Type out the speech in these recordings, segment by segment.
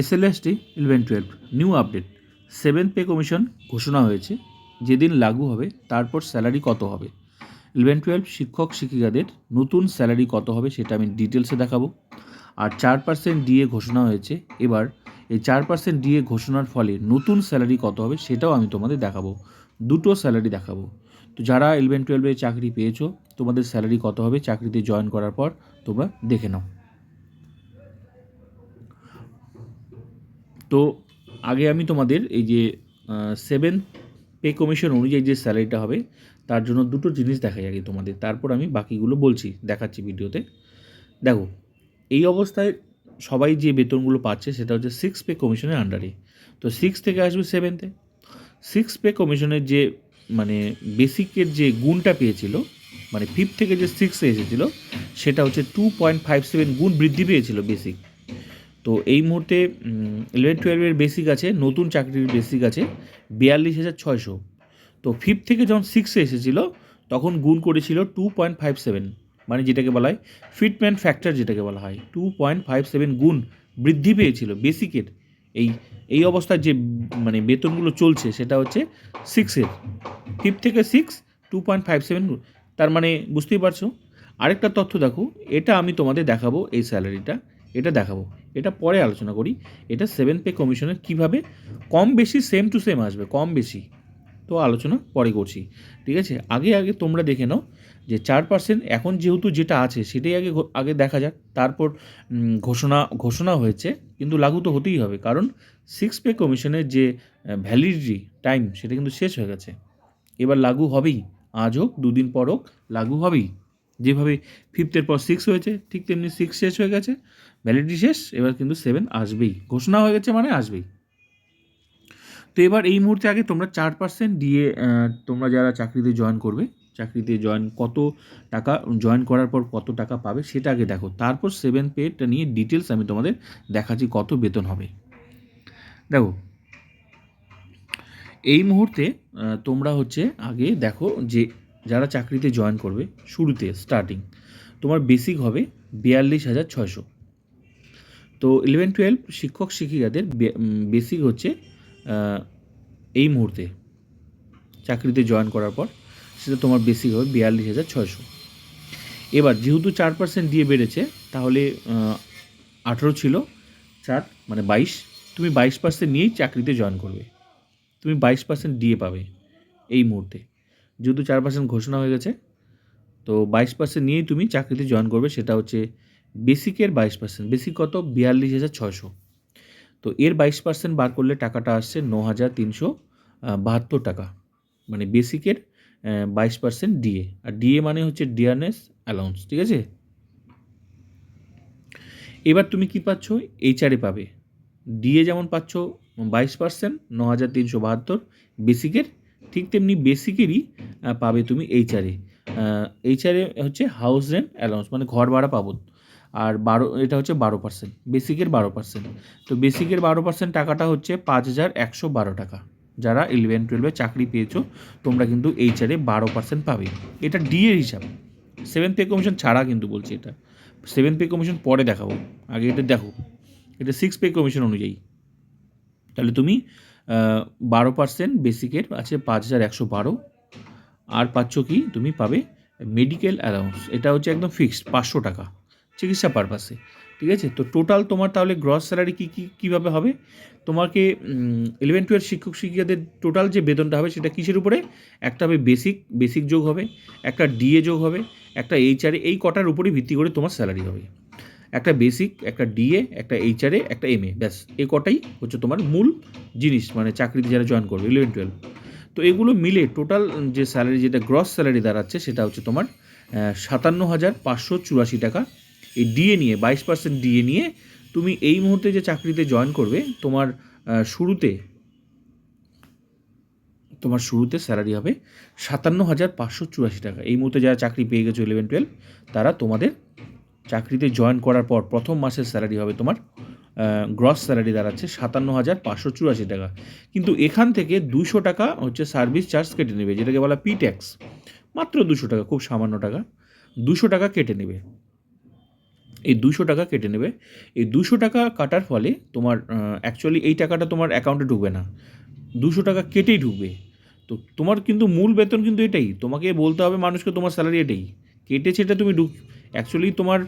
SLST eleven twelve new update seventh pay commission ঘোষণা হয়েছে, যেদিন লাগু হবে, তারপর স্যালারি কত হবে। ইলেভেন টুয়েলভ শিক্ষক শিক্ষিকাদের নতুন স্যালারি কত হবে, সেটা আমি ডিটেলসে দেখাবো। আর চার পার্সেন্ট ডিএ ঘোষণা হয়েছে, এবার এই চার পার্সেন্ট ডিএ ঘোষণার ফলে নতুন স্যালারি কত হবে, সেটাও আমি তোমাদের দেখাবো। দুটো স্যালারি দেখাবো। তো যারা ইলেভেন টুয়েলভে চাকরি পেয়েছ, তোমাদের স্যালারি কত হবে, চাকরিতে জয়েন করার পর তোমরা দেখে নাও। তো আগে আমি তোমাদের এই যে সেভেন পে কমিশন অনুযায়ী যে স্যালারিটা হবে, তার জন্য দুটো জিনিস দেখাই আগে তোমাদের। তারপর আমি বাকিগুলো বলছি, দেখাচ্ছি ভিডিওতে। দেখো, এই অবস্থায় সবাই যে বেতনগুলো পাচ্ছে, সেটা হচ্ছে সিক্স পে কমিশনের আন্ডারে তো সিক্স থেকে আসবে সেভেনতে সিক্স পে কমিশনের যে মানে বেসিকের যে গুণটা পেয়েছিল মানে ফিফথ থেকে যে সিক্সে এসেছিল, সেটা হচ্ছে টু পয়েন্ট ফাইভ সেভেন গুণ বৃদ্ধি পেয়েছিল বেসিক তো এই মুহূর্তে ইলেভেন টুয়েলভের বেসিক আছে, নতুন চাকরির বেসিক আছে, বিয়াল্লিশ হাজার ছয়শো। তো ফিফথ থেকে যখন সিক্সে এসেছিল, তখন গুণ করেছিল টু পয়েন্ট ফাইভ সেভেন মানে যেটাকে বলা হয় ফিটমেন্ট ফ্যাক্টর যেটাকে বলা হয় টু পয়েন্ট ফাইভ সেভেন গুণ বৃদ্ধি পেয়েছিল বেসিকের এই এই অবস্থায় যে মানে বেতনগুলো চলছে, সেটা হচ্ছে সিক্সের ফিফথ থেকে six two point five seven তার মানে বুঝতেই পারছ? আরেকটা তথ্য দেখো, এটা আমি তোমাদের দেখাবো এই স্যালারিটা এটা দেখাবো। এটা পরে আলোচনা করি। এটা সেভেন পে কমিশনের কীভাবে? কম বেশি সেম টু সেম আসবে, কম বেশি। তো আলোচনা পরে করছি। ঠিক আছে? আগে আগে তোমরা দেখে নাও যে চার পার্সেন্ট এখন যেহেতু যেটা আছে, সেটাই আগে আগে দেখা যাক। তারপর ঘোষণা ঘোষণা হয়েছে, কিন্তু লাগু তো হতেই হবে। কারণ সিক্স পে কমিশনের যে ভ্যালিডিটি টাইম সেটা কিন্তু শেষ হয়ে গেছে। এবার লাগু হবেই। আজ হোক, দুদিন পর হোক, লাগু হবেই। যেভাবে ফিফথের পর সিক্স হয়েছে, ঠিক তেমনি সিক্স শেষ হয়ে গেছে ভ্যালিডিটি শেষ, এবার কিন্তু সেভেন আসবেই। ঘোষণা হয়ে গেছে মানে আসবেই। তো এবার এই মুহূর্তে আগে তোমরা চার পার্সেন্ট দিয়ে তোমরা যারা চাকরিতে জয়েন করবে, চাকরিতে জয়েন কত টাকা জয়েন করার পর কত টাকা পাবে সেটা আগে দেখো। তারপর সেভেন পেটা নিয়ে ডিটেলস আমি তোমাদের দেখাচ্ছি কত বেতন হবে। দেখো, এই মুহূর্তে তোমরা হচ্ছে আগে দেখো যে যারা চাকরিতে জয়েন করবে, শুরুতে স্টার্টিং তোমার বেসিক হবে বিয়াল্লিশ হাজার ছয়শো। তো ইলেভেন টুয়েলভ শিক্ষক শিক্ষিকাদের বেসিক হচ্ছে এই মুহূর্তে। চাকরিতে জয়েন করার পর সেটা তোমার বেসিক হবে বিয়াল্লিশ হাজার ছয়শো। এবার যেহেতু চার পার্সেন্ট দিয়ে বেড়েছে, তাহলে আঠেরো ছিল, চার মানে বাইশ, তুমি বাইশ পার্সেন্ট নিয়েই চাকরিতে জয়েন করবে। তুমি বাইশ পার্সেন্ট দিয়ে পাবে এই মুহূর্তে। যেহেতু চার পার্সেন্ট ঘোষণা হয়ে গেছে, তো বাইশ পার্সেন্ট নিয়েই তুমি চাকরিতে জয়েন করবে, সেটা হচ্ছে বেসিকের বাইশ পার্সেন্ট বেসিক কত? বিয়াল্লিশ হাজার ছয়শো। তো এর বাইশ পার্সেন্ট বার করলে টাকাটা আসছে ন হাজার তিনশো বাহাত্তর টাকা। মানে বেসিকের বাইশ পার্সেন্ট ডিএ আর ডিএ মানে হচ্ছে ডিয়ারনেস অ্যালাউন্স ঠিক আছে? এবার তুমি কি পাচ্ছ? এইচআরএ পাবে। ডিএ যেমন পাচ্ছ, বাইশ পার্সেন্ট ন হাজার তিনশো বাহাত্তর বেসিকের ঠিক তেমনি বেসিকেরই পাবে তুমি এইচআরএ এইচআরএ হচ্ছে হাউস রেন্ট অ্যালাউন্স মানে ঘর ভাড়া পাবো। আর বারো, এটা হচ্ছে বারো পার্সেন্ট বেসিকের বারো পার্সেন্ট তো বেসিকের বারো পার্সেন্ট টাকাটা হচ্ছে পাঁচ হাজার একশো বারো টাকা। যারা ইলেভেন টুয়েলভে চাকরি পেয়েছ, তোমরা কিন্তু এইচআরএ বারো পার্সেন্ট পাবে। এটা ডিএর হিসাব। সেভেন পে কমিশন ছাড়া কিন্তু বলছি এটা। সেভেন পে কমিশন পরে দেখাবো। আগে এটা দেখো। এটা সিক্স পে কমিশন অনুযায়ী। তাহলে তুমি বারো পার্সেন্ট বেসিকের আছে পাঁচ হাজার একশো বারো। আর পাচ্ছ কি? তুমি পাবে মেডিকেল অ্যালাউন্স এটা হচ্ছে একদম ফিক্সড পাঁচশো টাকা। চিকিৎসা পারপাসে ঠিক আছে? তো টোটাল তোমার তাহলে গ্রস স্যালারি কী কী, কীভাবে হবে? তোমাকে ইলেভেন টুয়েলভ শিক্ষক শিক্ষিকাদের টোটাল যে বেতনটা হবে সেটা কিসের উপরে? একটা হবে বেসিক বেসিক যোগ হবে, একটা ডিএ যোগ হবে, একটা এইচআরএ এই কটার উপরই ভিত্তি করে তোমার স্যালারি হবে। একটা বেসিক একটা ডিএ একটা এইচআরএ একটা এমএ ব্যাস। এই কটাই হচ্ছে তোমার মূল জিনিস মানে চাকরিতে যারা জয়েন করবে ইলেভেন টুয়েলভ তো এগুলো মিলে টোটাল যে স্যালারি যেটা গ্রস স্যালারি দাঁড়াচ্ছে, সেটা হচ্ছে তোমার সাতান্ন হাজার পাঁচশো চুরাশি টাকা। এই ডিএ নিয়ে, বাইশ পার্সেন্ট ডিএ নিয়ে তুমি এই মুহূর্তে যে চাকরিতে জয়েন করবে, তোমার শুরুতে তোমার শুরুতে স্যালারি হবে সাতান্ন হাজার পাঁচশো চুরাশি টাকা। এই মুহূর্তে যারা চাকরি পেয়ে গেছো ইলেভেন টুয়েলভ তারা তোমাদের চাকরিতে জয়েন করার পর প্রথম মাসের স্যালারি হবে তোমার গ্রস স্যালারি দাঁড়াচ্ছে সাতান্ন হাজার পাঁচশো চুরাশি টাকা। কিন্তু এখান থেকে দুশো টাকা হচ্ছে সার্ভিস চার্জ কেটে নেবে, যেটাকে বলা পি ট্যাক্স মাত্র দুশো টাকা, খুব সামান্য টাকা। দুশো টাকা কেটে নেবে। এই দুশো টাকা কেটে নেবে। এই দুশো টাকা কাটার ফলে তোমার অ্যাকচুয়ালি এই টাকাটা তোমার অ্যাকাউন্টে ঢুকবে না। দুশো টাকা কেটেই ঢুকবে। তো তোমার কিন্তু মূল বেতন কিন্তু এটাই। তোমাকে বলতে হবে মানুষকে তোমার স্যালারি এটাই। কেটে সেটা তুমি ঢুক অ্যাকচুয়ালি তোমার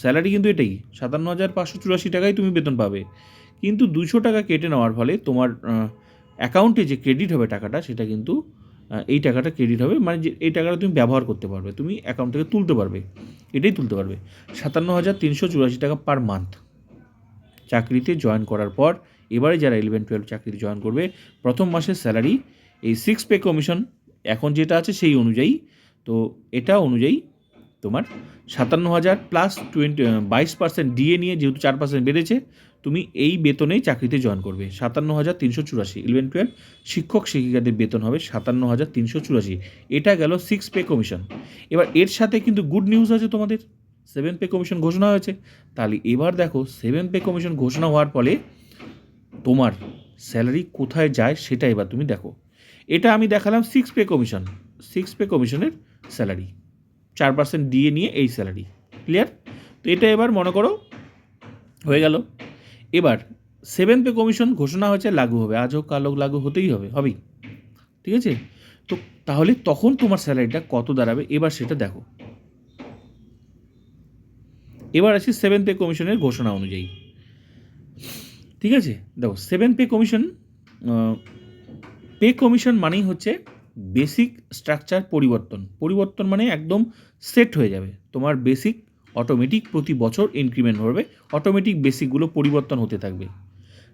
স্যালারি কিন্তু এটাই। সাতান্ন হাজার পাঁচশো চুরাশি টাকাই তুমি বেতন পাবে। কিন্তু দুশো টাকা কেটে নেওয়ার ফলে তোমার অ্যাকাউন্টে যে ক্রেডিট হবে টাকাটা, সেটা কিন্তু এই টাকাটা ক্রেডিট হবে। মানে যে, এই টাকাটা তুমি ব্যবহার করতে পারবে। তুমি অ্যাকাউন্ট থেকে তুলতে পারবে। এটাই তুলতে পারবে। সাতান্ন হাজার তিনশো চুরাশি টাকা পার মান্থ চাকরিতে জয়েন করার পর, এবারে যারা ইলেভেন টুয়েলভ চাকরিতে জয়েন করবে, প্রথম মাসের স্যালারি এই সিক্স পে কমিশন এখন যেটা আছে সেই অনুযায়ী। তো এটা অনুযায়ী তোমার সাতান্ন হাজার প্লাস টোয়েন্টি বাইশ পার্সেন্ট ডিএ নিয়ে যেহেতু চার পার্সেন্ট বেড়েছে, তুমি এই বেতনেই চাকরিতে জয়েন করবে। সাতান্ন হাজার তিনশো চুরাশি ইলেভেন টুয়েলভ শিক্ষক শিক্ষিকাদের বেতন হবে সাতান্ন হাজার তিনশো চুরাশি। এটা গেল সিক্স পে কমিশন এবার এর সাথে কিন্তু গুড নিউজ আছে তোমাদের। সেভেন পে কমিশন ঘোষণা হয়েছে। তাহলে এবার দেখো সেভেন পে কমিশন ঘোষণা হওয়ার ফলে তোমার স্যালারি কোথায় যায় সেটা এবার তুমি দেখো। এটা আমি দেখালাম six pay commission six pay কমিশনের স্যালারি চার পার্সেন্ট দিয়ে নিয়ে এই স্যালারি ক্লিয়ার তো এটা এবার মনে করো হয়ে গেল। এবার সেভেন পে কমিশন ঘোষণা হয়েছে, লাগু হবে। আজ হোক, কাল হোক, লাগু হতেই হবে, হবেই। ঠিক আছে? তো তাহলে তখন তোমার স্যালারিটা কত দাঁড়াবে? এবার সেটা দেখো। এবার আসি সেভেন পে কমিশনের ঘোষণা অনুযায়ী। ঠিক আছে? দেখো seven pay commission pay commission মানেই হচ্ছে বেসিক স্ট্রাকচার পরিবর্তন। পরিবর্তন মানে একদম সেট হয়ে যাবে। তোমার বেসিক অটোমেটিক প্রতি বছর ইনক্রিমেন্ট হবে। অটোমেটিক বেসিকগুলো পরিবর্তন হতে থাকবে।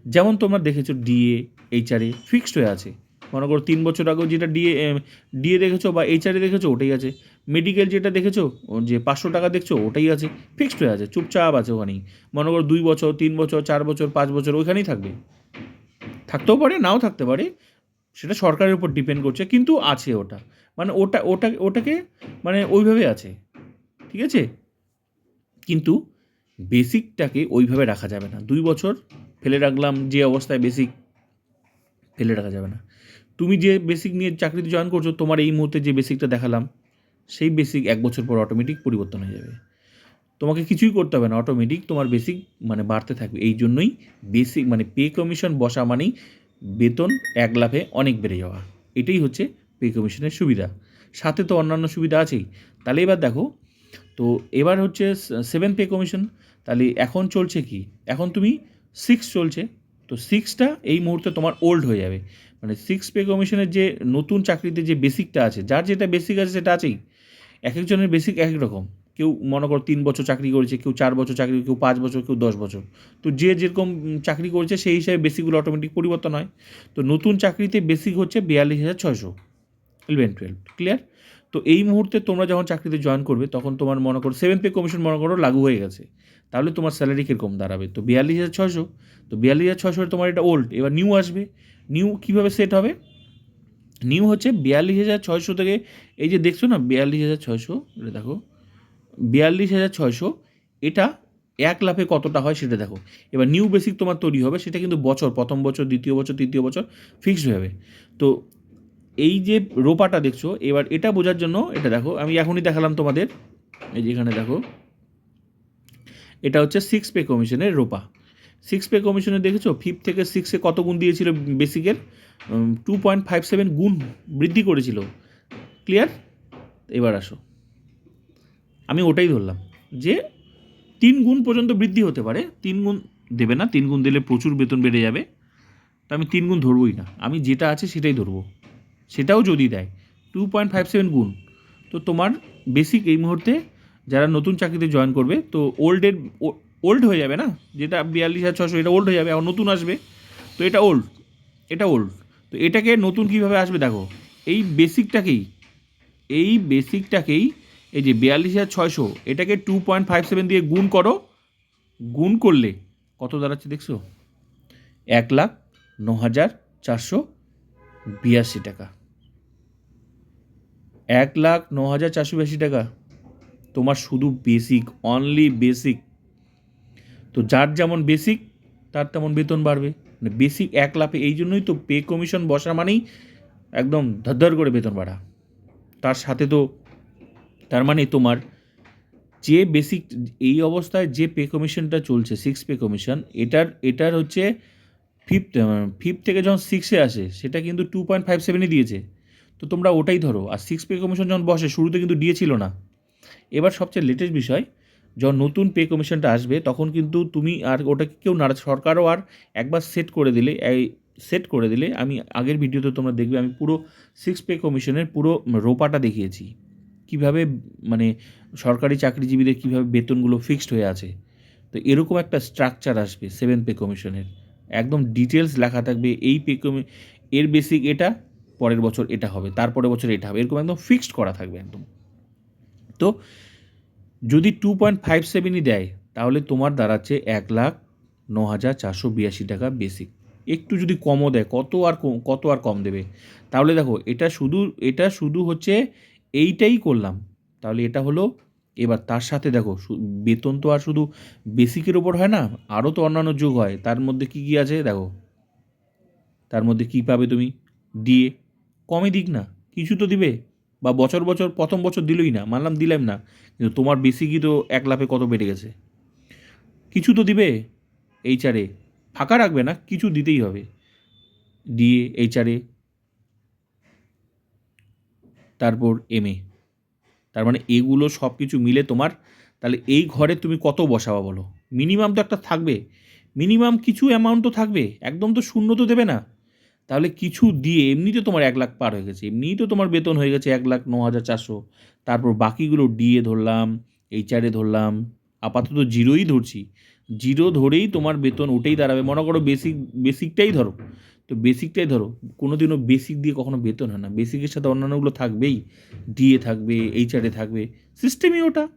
যেমন তোমরা দেখেছ ডিএ এইচআরএ ফিক্সড হয়ে আছে। মনে করো তিন বছর আগেও যেটা ডিএ ডিএ দেখেছ বা এইচআরএ দেখেছ, ওটাই আছে। মেডিকেল যেটা দেখেছ যে পাঁচশো টাকা দেখছ, ওটাই আছে। ফিক্সড হয়ে আছে, চুপচাপ আছে ওখানেই। মনে করো দুই বছর, তিন বছর, চার বছর, পাঁচ বছর ওইখানেই থাকবে। থাকতেও পারে, নাও থাকতে পারে। সেটা সরকারের উপর ডিপেন্ড করছে, কিন্তু আছে ওটা। মানে ওটা ওটা, ওটাকে মানে ওইভাবে আছে। ঠিক আছে? কিন্তু বেসিকটাকে ওইভাবে রাখা যাবে না। দুই বছর ফেলে রাখলাম যে অবস্থায় বেসিক ফেলে রাখা যাবে না। তুমি যে বেসিক নিয়ে চাকরিতে জয়েন করছ, তোমার এই মুহূর্তে যে বেসিকটা দেখালাম, সেই বেসিক এক বছর পর অটোমেটিক পরিবর্তন হয়ে যাবে। তোমাকে কিছুই করতে হবে না। অটোমেটিক তোমার বেসিক মানে বাড়তে থাকবে। এই জন্যই বেসিক মানে পে কমিশন বসা মানেই বেতন এক লাফে অনেক বেড়ে যাওয়া। এটাই হচ্ছে পে কমিশনের সুবিধা। সাথে তো অন্যান্য সুবিধা আছেই। তাহলে এবার দেখো, তো এবার হচ্ছে সেভেন পে কমিশন তাহলে এখন চলছে কি? এখন তুমি সিক্স চলছে। তো সিক্সটা এই মুহূর্তে তোমার ওল্ড হয়ে যাবে। মানে সিক্স পে কমিশনের যে নতুন চাকরিতে যে বেসিকটা আছে, যার যেটা বেসিক আছে সেটা আছেই। এক একজনের বেসিক এক এক রকম। কেউ মনে করো তিন বছর চাকরি করেছে, কেউ চার বছর চাকরি, কেউ পাঁচ বছর, কেউ দশ বছর। তো যে যেরকম চাকরি করেছে, সেই হিসাবে বেসিকগুলো অটোমেটিক পরিবর্তন হয়। তো নতুন চাকরিতে বেসিক হচ্ছে বিয়াল্লিশ হাজার ছয়শো ইলেভেন টুয়েলভ ক্লিয়ার তো এই মুহূর্তে তোমরা যখন চাকরিতে জয়েন করবে, তখন তোমার মনে করো সেভেন পে কমিশন মনে করো লাগু হয়ে গেছে। তাহলে তোমার স্যালারি কীরকম দাঁড়াবে? তো বিয়াল্লিশ হাজার ছশো তো বিয়াল্লিশ হাজার ছশো তোমার এটা ওল্ড এবার নিউ আসবে। নিউ কীভাবে সেট হবে? নিউ হচ্ছে বিয়াল্লিশ হাজার ছয়শো থেকে, এই যে দেখছ না, বিয়াল্লিশ হাজার ছয়শো, এটা দেখো বিয়াল্লিশ হাজার ছয়শো। এটা এক লাফে কতটা হয় সেটা দেখো। এবার নিউ বেসিক তোমার তৈরি হবে, সেটা কিন্তু বছর, প্রথম বছর, দ্বিতীয় বছর, তৃতীয় বছর ফিক্সড হবে। তো এই যে রোপাটা দেখছ, এবার এটা বোঝার জন্য এটা দেখো, আমি এখনই দেখালাম তোমাদের, এই যে এখানে দেখো, এটা হচ্ছে সিক্স পে কমিশনের রোপা। সিক্স পে কমিশনে দেখেছ ফিফ থেকে সিক্সে কত গুণ দিয়েছিল বেসিকের টু পয়েন্ট ফাইভ সেভেন গুণ বৃদ্ধি করেছিল। ক্লিয়ার এবার আসো। আমি ওটাই ধরলাম যে তিন গুণ পর্যন্ত বৃদ্ধি হতে পারে, তিন গুণ দেবে না, তিন গুণ দিলে প্রচুর বেতন বেড়ে যাবে, তো আমি তিন গুণ ধরবই না। আমি যেটা আছে সেটাই ধরবো। সেটাও যদি দেয় টু পয়েন্ট ফাইভ সেভেন গুণ, তো তোমার বেসিক এই মুহূর্তে যারা নতুন চাকরিতে জয়েন করবে, তো ওল্ডের ওল্ড হয়ে যাবে না? যেটা বিয়াল্লিশ হাজার ছশো, এটা ওল্ড হয়ে যাবে আবার নতুন আসবে, তো এটা ওল্ড এটা ওল্ড তো এটাকে নতুন কীভাবে আসবে দেখো, এই বেসিকটাকেই এই বেসিকটাকেই এই যে বিয়াল্লিশ হাজার ছয়শো, এটাকে টু পয়েন্ট ফাইভ সেভেন দিয়ে গুণ করো, গুণ করলে কত দাঁড়াচ্ছে দেখছ? এক লাখ ন হাজার চারশো বিয়াশি টাকা। এক লাখ ন হাজার চারশো বিয়াশি টাকা। তোমার শুধু বেসিক অনলি বেসিক তো যার যেমন বেসিক তার তেমন বেতন বাড়বে। মানে বেসিক এক লাফে, এই জন্যই তো পে কমিশন বসা মানেই একদম ধর করে বেতন বাড়া। তার সাথে তো তার মানে তোমার যে বেসিক এই অবস্থায় যে পে কমিশনটা চলছে সিক্স পে কমিশন এটার এটার হচ্ছে ফিফথ ফিফথ থেকে যখন সিক্সে আসে, সেটা কিন্তু টু পয়েন্ট ফাইভ সেভেনই দিয়েছে। তো তোমরা ওটাই ধরো, আর সিক্স পে কমিশন যখন বসে, শুরুতে কিন্তু দিয়েছিল না। এবার সবচেয়ে লেটেস্ট বিষয়, যখন নতুন পে কমিশনটা আসবে, তখন কিন্তু তুমি আর ওটাকে কেউ নাড়া, সরকারও আর একবার সেট করে দিলে, এই সেট করে দিলে, আমি আগের ভিডিওতে তোমরা দেখবে, আমি পুরো সিক্স পে কমিশনের পুরো রোপাটা দেখিয়েছি। কীভাবে মানে সরকারি চাকরিজীবীদের কীভাবে বেতনগুলো ফিক্সড হয়ে আছে? তো এরকম একটা স্ট্রাকচার আসবে সেভেন পে কমিশনের একদম ডিটেলস লেখা থাকবে, এই পে কমি এর বেসিক এটা, পরের বছর এটা হবে, তারপরের বছর এটা হবে, এরকম একদম ফিক্সড করা থাকবে একদম। তো যদি টু পয়েন্ট ফাইভ সেভেনই দেয়, তাহলে তোমার দাঁড়াচ্ছে এক লাখ ন হাজার চারশো বিরাশি টাকা বেসিক একটু যদি কমও দেয়, কত আর কত আর কম দেবে? তাহলে দেখো, এটা শুধু এটা শুধু হচ্ছে এইটাই করলাম। তাহলে এটা হলো, এবার তার সাথে দেখো বেতন তো আর শুধু বেসিকের ওপর হয় না, আরও তো অন্যান্য যোগ হয়। তার মধ্যে কি কি আছে দেখো? তার মধ্যে কি পাবে তুমি? দিয়ে কমই দিক না, কিছু তো দিবে। বা বছর বছর, প্রথম বছর দিলই না, মানলাম দিলাম না, কিন্তু তোমার বেসিকই তো এক লাফে কত বেড়ে গেছে। কিছু তো দিবে এইচআরে ফাঁকা রাখবে না, কিছু দিতেই হবে। ডিএ এইচআরে তারপর এম এ তার মানে এগুলো সব কিছু মিলে তোমার, তাহলে এই ঘরে তুমি কত বসাবা বলো? মিনিমাম তো একটা থাকবে। মিনিমাম কিছু অ্যামাউন্ট তো থাকবে। একদম তো শূন্য তো দেবে না। তাহলে কিছু দিয়ে এমনিতে তোমার এক লাখ পার হয়ে গেছে। এমনিই তো তোমার বেতন হয়ে গেছে এক লাখ ন হাজার চারশো। তারপর বাকিগুলো ডিএ ধরলাম এইচআরে ধরলাম, আপাতত জিরোই ধরছি। জিরো ধরেই তোমার বেতন ওটাই দাঁড়াবে। মনে করো বেসিক বেসিকটাই ধরো। তো বেসিকটাই ধরো কোনো দিনও বেসিক দিয়ে কখনো বেতন হয় না। বেসিকের সাথে অন্যান্যগুলো থাকবেই। ডিএ থাকবে এইচআরে থাকবে। সিস্টেমই ওটা।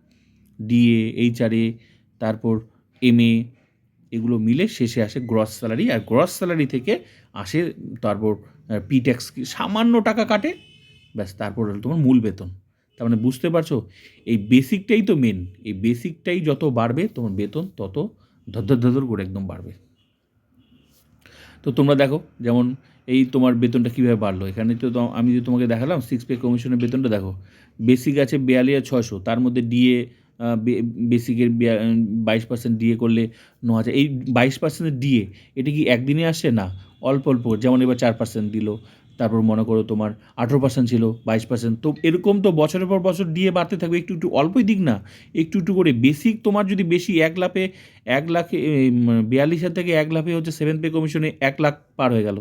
ডিএ এইচআরে তারপর এমএ এগুলো মিলে শেষে আসে গ্রস স্যালারি আর গ্রস স্যালারি থেকে আসে তারপর পি ট্যাক্স সামান্য টাকা কাটে। ব্যাস, তারপর তোমার মূল বেতন। তার মানে বুঝতে পারছ? এই বেসিকটাই তো মেন এই বেসিকটাই যত বাড়বে, তোমার বেতন তত ধর ধর করে একদম বাড়বে। তো তোমরা দেখো, যেমন এই তোমার বেতনটা কীভাবে বাড়লো? এখানে তো আমি যে তোমাকে দেখালাম সিক্স পে কমিশনের বেতনটা দেখো। বেসিক আছে বিয়াল্লিশ হাজার ছয়শো, তার মধ্যে ডিএ বেসিকের বাইশ পার্সেন্ট ডিএ করলে ন হাজার। এই বাইশ পার্সেন্টের ডিএ এটা কি একদিনে আসে? না, অল্প অল্প যেমন এবার চার পার্সেন্ট দিল তারপর মনে করো তোমার আঠেরো পার্সেন্ট ছিল, বাইশ পার্সেন্ট তো এরকম তো বছরের পর বছর দিয়ে বাড়তে থাকবে, একটু একটু অল্পই দিক না, একটু একটু করে। বেসিক তোমার যদি বেশি এক লাখে এক লাখে বিয়াল্লিশ হাজার থেকে এক লাখে হচ্ছে সেভেন পে কমিশনে এক লাখ পার হয়ে গেল।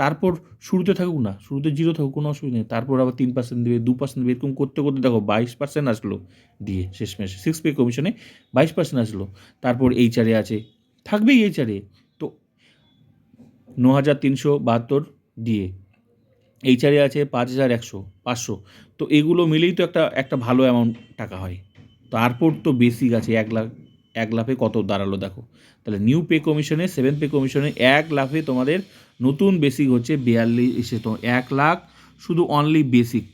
তারপর শুরুতে থাকুক না, শুরুতে জিরো থাকুক, কোনো অসুবিধা নেই। তারপর আবার তিন পার্সেন্ট দেবে, দু পার্সেন্ট দেবে, এরকম করতে করতে দেখো বাইশ পার্সেন্ট আসলো দিয়ে শেষ মাসে সিক্স পে কমিশনে বাইশ পার্সেন্ট আসলো। তারপর এইচআরে আছে, থাকবেই এইচআরে তো ন হাজার তিনশো বাহাত্তর দিয়ে এইচআরে আছে পাঁচ হাজার একশো, পাঁচশো। তো এগুলো মিলেই তো একটা একটা ভালো অ্যামাউন্ট টাকা হয়। তারপর তো বেসিক আছে, এক লাখ, এক লাফে কত দাঁড়াল দেখো। তাহলে নিউ পে কমিশনে সেভেন পে কমিশনে এক লাফে তোমাদের নতুন বেসিক হচ্ছে বিয়াল্লিশে তো এক লাখ, শুধু অনলি বেসিক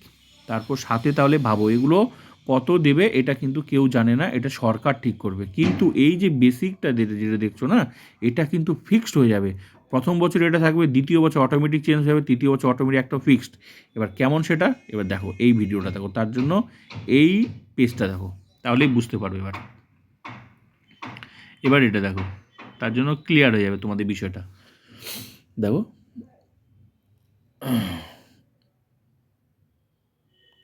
তারপর সাথে তাহলে ভাবো, এগুলো কত দেবে এটা কিন্তু কেউ জানে না, এটা সরকার ঠিক করবে। কিন্তু এই যে বেসিকটা যেটা যেটা দেখছ না, এটা কিন্তু ফিক্সড হয়ে যাবে। প্রথম বছর এটা থাকবে, দ্বিতীয় বছর অটোমেটিক চেঞ্জ হবে, তৃতীয় বছর অটোমেটিক একটা ফিক্সড এবার কেমন সেটা? এবার দেখো, এই ভিডিওটা দেখো। তার জন্য এই পেজটা দেখো, তাহলেই বুঝতে পারবে এবার। এবার এটা দেখো, তার জন্য ক্লিয়ার হয়ে যাবে তোমাদের বিষয়টা। দেখো,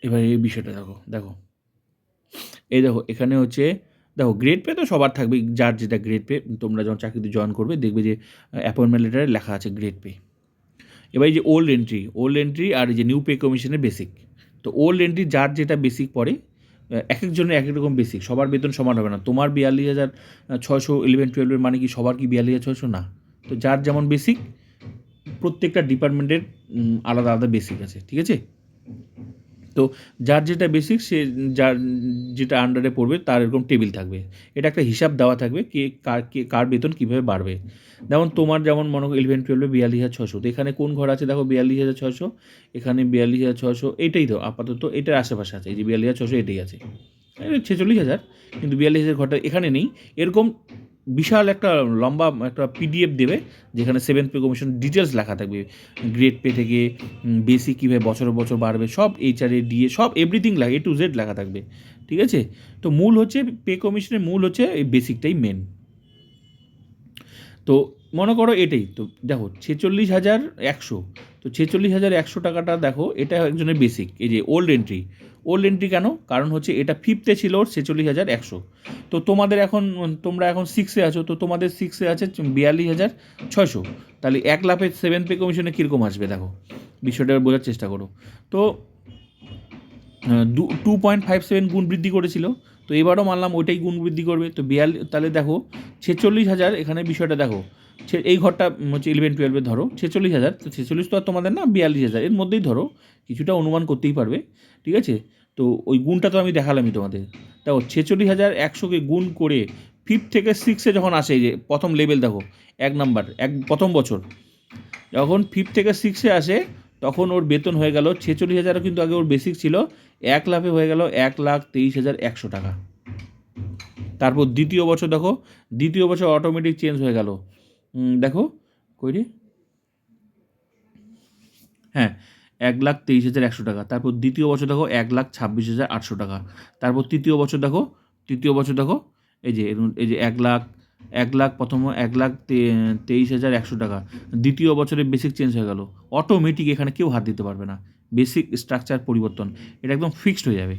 এবার এই বিষয়টা দেখো দেখো। এই দেখো, এখানে হচ্ছে দেখো গ্রেড পে তো সবার থাকবে যার যেটা গ্রেড পে তোমরা যখন চাকরিতে জয়েন করবে, দেখবে যে অ্যাপয়েন্টমেন্ট লেটারে লেখা আছে গ্রেড পে এবার এই যে ওল্ড এন্ট্রি ওল্ড এন্ট্রি আর এই যে নিউ পে কমিশনের বেসিক তো ওল্ড এন্ট্রি যার যেটা বেসিক পড়ে এক একজনের এক এক রকম বেসিক সবার বেতন সমান হবে না। তোমার বিয়াল্লিশ হাজার ছয়শো ইলেভেন টুয়েলভের মানে কি সবার কি বিয়াল্লিশ হাজার, ছয়শো? না। তো যার যেমন বেসিক প্রত্যেকটা ডিপার্টমেন্টের আলাদা আলাদা বেসিক আছে, ঠিক আছে? তো যার যেটা বেসিক সে যার যেটা আন্ডারে পড়বে তার এরকম টেবিল থাকবে। এটা একটা হিসাব দেওয়া থাকবে কে কার কে, কার বেতন কীভাবে বাড়বে। যেমন তোমার যেমন মনে করো ইলেভেন টুয়েলভে বিয়াল্লিশ হাজার ছশো তো এখানে কোন ঘর আছে? দেখো বিয়াল্লিশ হাজার ছশো এখানে বিয়াল্লিশ হাজার ছশো এটাই তো আপাতত এটার আশেপাশে আছে, এই যে বিয়াল্লিশ হাজার ছশো এটাই আছে। ছেচল্লিশ হাজার, কিন্তু বিয়াল্লিশ হাজার ঘরটা এখানে নেই। এরকম বিশাল একটা লম্বা একটা পিডিএফ দেবে, যেখানে সেভেন পে কমিশন ডিটেলস লেখা থাকবে। গ্রেড পে থেকে বেসিক কীভাবে বছর বছর বাড়বে, সব এইচআরএ ডিএ সব এভরিথিং লাগে এ টু জেড লেখা থাকবে। ঠিক আছে? তো মূল হচ্ছে পে কমিশনের মূল হচ্ছে এই বেসিকটাই মেন তো মনে করো এটাই, তো দেখো, ছেচল্লিশ হাজার একশো। তো ছেচল্লিশ হাজার একশো টাকাটা দেখো, এটা একজনের বেসিক এই যে ওল্ড এন্ট্রি ওল্ড এন্ট্রি কেন? কারণ হচ্ছে এটা ফিফথে ছিল ওর ছেচল্লিশ হাজার একশো। তো তোমাদের এখন, তোমরা এখন সিক্সে আছো, তো তোমাদের সিক্সে আছে বিয়াল্লিশ হাজার ছয়শো। তাহলে এক লাফে সেভেন পে কমিশনে কীরকম আসবে দেখো? বিষয়টা বোঝার চেষ্টা করো। তো দু টু পয়েন্ট ফাইভ সেভেন গুণ বৃদ্ধি করেছিল, তো এবারও মানলাম ওইটাই গুণ বৃদ্ধি করবে। তো বিয়াল্লিশ তাহলে দেখো, ছেচল্লিশ হাজার এখানে বিষয়টা দেখো। এই ঘরটা হচ্ছে ইলেভেন টুয়েলভে ধরো, ছেচল্লিশ হাজার, তো ছেচল্লিশ তো আর তোমাদের না বিয়াল্লিশ হাজার, এর মধ্যেই ধরো, কিছুটা অনুমান করতেই পারবে, ঠিক আছে? তো ওই গুণটা তো আমি দেখালামই তোমাদের। দেখো, ছেচল্লিশ হাজার একশোকে গুণ করে ফিফথ থেকে সিক্সে যখন আসে যে প্রথম লেভেল দেখো, এক নাম্বার এক, প্রথম বছর, যখন ফিফথ থেকে সিক্সে আসে, তখন ওর বেতন হয়ে গেল, ছেচল্লিশ হাজারও কিন্তু আগে ওর বেসিক ছিল, এক লাখে হয়ে গেল এক লাখ তেইশ হাজার একশো টাকা। তারপর দ্বিতীয় বছর দেখো, দ্বিতীয় বছর অটোমেটিক চেঞ্জ হয়ে গেল। দেখো কই রে হ্যাঁ এক লাখ তেইশ হাজার একশো টাকা। তারপর দ্বিতীয় বছর দেখো, এক লাখ ছাব্বিশ হাজার আটশো টাকা। তারপর তৃতীয় বছর দেখো, তৃতীয় বছর দেখো, এই যে এই যে এক লাখ এক লাখ, প্রথম এক লাখ তেইশ হাজার একশো টাকা। দ্বিতীয় বছরে বেসিক চেঞ্জ হয়ে গেল। অটোমেটিক এখানে কেউ হাত দিতে পারবে না। বেসিক স্ট্রাকচার পরিবর্তন, এটা একদম ফিক্সড হয়ে যাবে।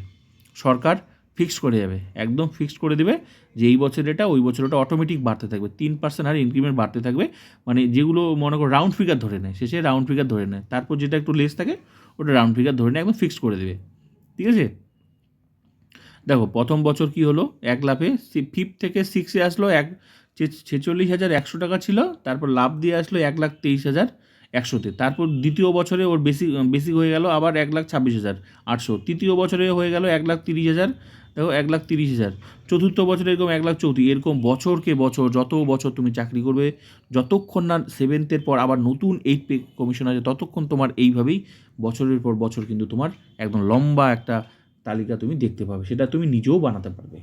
সরকার ফিক্সড করে যাবে, একদম ফিক্সড করে দেবে যে এই বছর এটা, ওই বছর ওটা অটোমেটিক বাড়তে থাকবে, তিন পার্সেন্ট আর ইনক্রিমেন্ট বাড়তে থাকবে মানে যেগুলো মনে করো রাউন্ড ফিগার ধরে নেয়, শেষে রাউন্ড ফিগার ধরে নেয়, তারপর যেটা একটু লেস থাকে, ওটা রাউন্ড ফিগার ধরে নেয়, একদম ফিক্সড করে দেবে, ঠিক আছে? দেখো, প্রথম বছর কি হলো, এক লাফে ফিফথ থেকে সিক্সে আসলো এক ছেচল্লিশ হাজার একশো টাকা ছিল, তারপর লাভ দিয়ে আসলো এক লাখ তেইশ হাজার একশোতে, তারপর দ্বিতীয় বছরে ওর বেশি বেশি হয়ে গেল আবার এক লাখ ছাব্বিশ হাজার আটশো, তৃতীয় বছরে হয়ে গেল এক লাখ তিরিশ হাজার দেখো এক লাখ তিরিশ হাজার। চতুর্থ বছরে এরকম এক লাখ চৌত্রিশ, এরকম বছরকে বছর, যত বছর তুমি চাকরি করবে, যতক্ষণ না সেভেন্থের পর আবার নতুন এইট পে কমিশন আছে ততক্ষণ তোমার এইভাবেই বছরের পর বছর কিন্তু তোমার একদম লম্বা একটা তালিকা তুমি দেখতে পাবে। সেটা তুমি নিজেও বানাতে পারবে।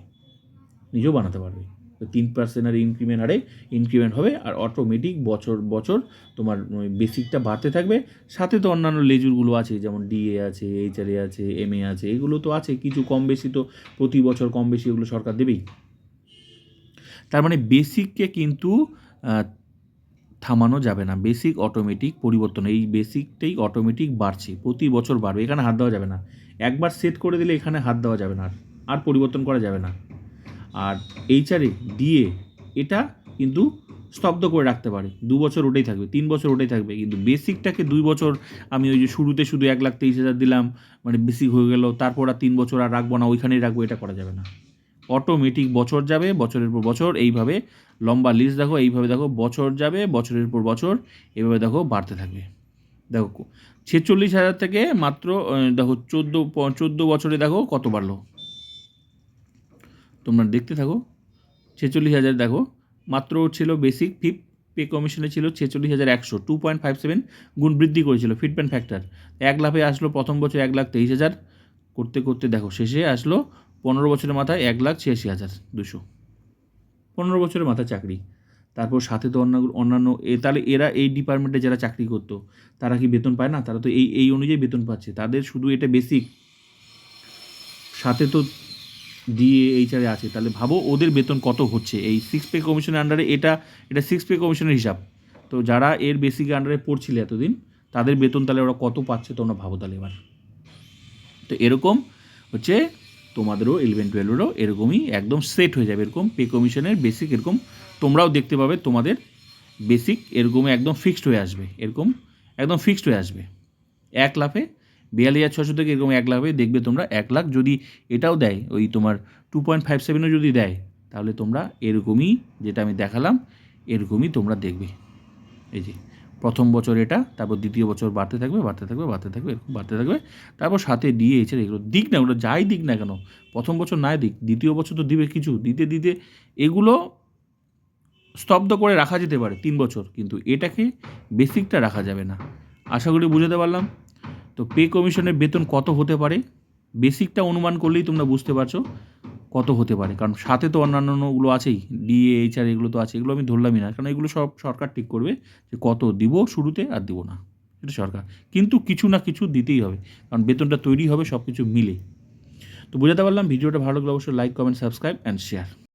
নিজেও বানাতে পারবে। তিন পার্সেন্ট আর ইনক্রিমেন্ট আরে ইনক্রিমেন্ট হবে আর অটোমেটিক বছর বছর তোমার বেসিকটা বাড়তে থাকবে। সাথে তো অন্যান্য লেজুরগুলো আছে, যেমন ডিএ আছে এইচআরএ আছে এম এ আছে, এগুলো তো আছে। কিছু কম বেশি তো প্রতি বছর কম বেশি এগুলো সরকার দেবেই। তার মানে বেসিককে কিন্তু থামানো যাবে না। বেসিক অটোমেটিক পরিবর্তন, এই বেসিকটাই অটোমেটিক বাড়ছে, প্রতি বছর বাড়বে। এখানে হাত দেওয়া যাবে না। একবার সেট করে দিলে এখানে হাত দেওয়া যাবে না, আর পরিবর্তন করা যাবে না। আর এইচআরএ ডিএ এটা কিন্তু স্তব্ধ করে রাখতে পারে। দু বছর ওটাই থাকবে, তিন বছর ওটাই থাকবে। কিন্তু বেসিকটাকে দুই বছর আমি ওই যে শুরুতে শুধু এক লাখ তেইশ হাজার দিলাম মানে বেসিক হয়ে গেল, তারপর আর তিন বছর আর রাখব না, ওইখানেই রাখব, এটা করা যাবে না। অটোমেটিক বছর যাবে, বছরের পর বছর, এইভাবে লম্বা লিস্ট দেখো, এইভাবে দেখো, বছর যাবে, বছরের পর বছর এইভাবে দেখো, বাড়তে থাকবে। দেখো, ছেচল্লিশ হাজার থেকে মাত্র দেখো, চোদ্দ চোদ্দ বছরে দেখো কত বাড়লো? তোমরা দেখতে থাকো। ছেচল্লিশ হাজার দেখো। মাত্র ছিল বেসিক ফিফ পে কমিশনে ছিল ছেচল্লিশ হাজার একশো টু পয়েন্ট ফাইভ সেভেন গুণ বৃদ্ধি করেছিল ফিটমেন্ট ফ্যাক্টর এক লাফে আসলো প্রথম বছর এক লাখ তেইশ হাজার। করতে করতে দেখো, শেষে আসলো পনেরো বছরের মাথায় এক লাখ ছিয়াশি হাজার দুশো। পনেরো বছরের মাথায় চাকরি। তারপর সাথে তো অন্য অন্যান্য, এ তাহলে এরা এই ডিপার্টমেন্টে যারা চাকরি করতো, তারা কি বেতন পায় না? তারা তো এই এই অনুযায়ী বেতন পাচ্ছে। তাদের শুধু এটা বেসিক সাথে তো ডিএ এইচআরে আছে, তাহলে ভাবো ওদের বেতন কত হচ্ছে? এই সিক্স পে কমিশনের আন্ডারে এটা এটা সিক্স পে কমিশনের হিসাব। তো যারা এর বেসিক আন্ডারে পড়ছিল এতদিন, তাদের বেতন তাহলে ওরা কত পাচ্ছে তোমরা ভাবো তাহলে এবার। তো এরকম হচ্ছে তোমাদেরও ইলেভেন টুয়েলভেরও এরকমই একদম সেট হয়ে যাবে এরকম পে কমিশনের বেসিক এরকম। তোমরাও দেখতে পাবে তোমাদের বেসিক এরকম একদম ফিক্সড হয়ে আসবে, এরকম একদম ফিক্সড হয়ে আসবে। এক লাফে বিয়াল্লিশ হাজার ছশো থেকে এরকম এক লাফে দেখবে তোমরা এক লাখ যদি এটাও দেয়, ওই তোমার টু পয়েন্ট ফাইভ সেভেনও যদি দেয়, তাহলে তোমরা এরকমই যেটা আমি দেখালাম, এরকমই তোমরা দেখবে। এই যে, প্রথম বছর এটা, তারপর দ্বিতীয় বছর বাড়তে থাকবে বাড়তে থাকবে বাড়তে থাকবে, এরকম বাড়তে থাকবে, তারপর সাথে দিয়ে এছাড়া এগুলো, দিক না, ওগুলো যাই দিক না কেন, প্রথম বছর নাই দিক, দ্বিতীয় বছর তো দিবে কিছু, দিতে দিতে এগুলো স্তব্ধ করে রাখা যেতে পারে, তিন বছর, কিন্তু এটাকে বেসিকটা রাখা যাবে না। আশা করি বুঝাতে পারলাম। তো পে কমিশনের বেতন কত হতে পারে? বেসিকটা অনুমান করলেই তোমরা বুঝতে পারছ কত হতে পারে। কারণ সাথে তো অন্যান্যগুলো আছেই, ডিএ, এইচআর এগুলো তো আছে, এগুলো আমি ধরলামই না। কারণ এগুলো সব সরকার ঠিক করবে যে কত দিব শুরুতে আর দিব না। এটা সরকার। কিন্তু কিছু না কিছু দিতেই হবে। কারণ বেতনটা তৈরি হবে সব কিছু মিলে। তো বুঝাতে পারলাম, ভিডিওটা ভালো লাগলে অবশ্যই like comment subscribe and share